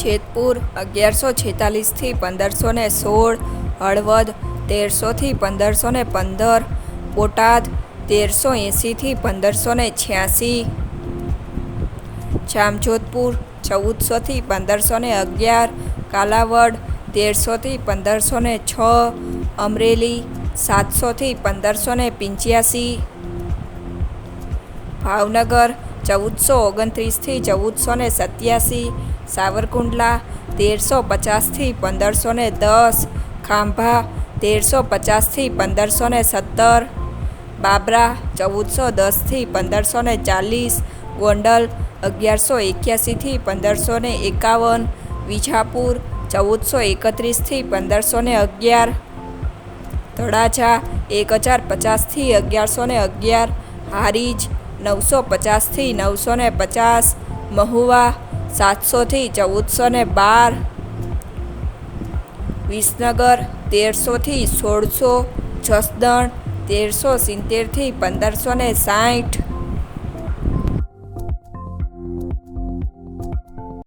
જેતપુર અગિયારસો છેતાલીસથી પંદરસો ને સોળ, હળવદ તેરસોથી પંદરસો ને પંદર, બોટાદ તેરસો એંસીથી પંદરસો ને છ્યાસી. જામજોધપુર ચૌદસોથી પંદરસો ને અગિયાર, કાલાવડ તેરસોથી પંદરસો ને છ, અમરેલી સાતસોથી પંદરસો ને પંચ્યાસી. ભાવનગર ચૌદસો ઓગણત્રીસથી ચૌદસો ને સત્યાસી, સાવરકુંડલા તેરસો પચાસથી પંદરસો ને દસ, ખાંભા તેરસો પચાસથી પંદરસો ને સત્તર, બાબરા ચૌદસો દસથી પંદરસો ને ચાલીસ, ગોંડલ અગિયારસો એક્યાસીથી પંદરસો ને એકાવન, વિજાપુર ચૌદસો એકત્રીસથી પંદરસો ને અગિયાર તળાજા એક હજાર પચાસથી અગિયારસો ને અગિયાર, હારીજ નવસો પચાસથી નવસો ને પચાસ, મહુવા સાતસોથી ચૌદસો ને બાર, વિસનગર તેરસોથી સોળસો, જસદણ તેરસો સિત્તેરથી પંદરસો ને સાઠ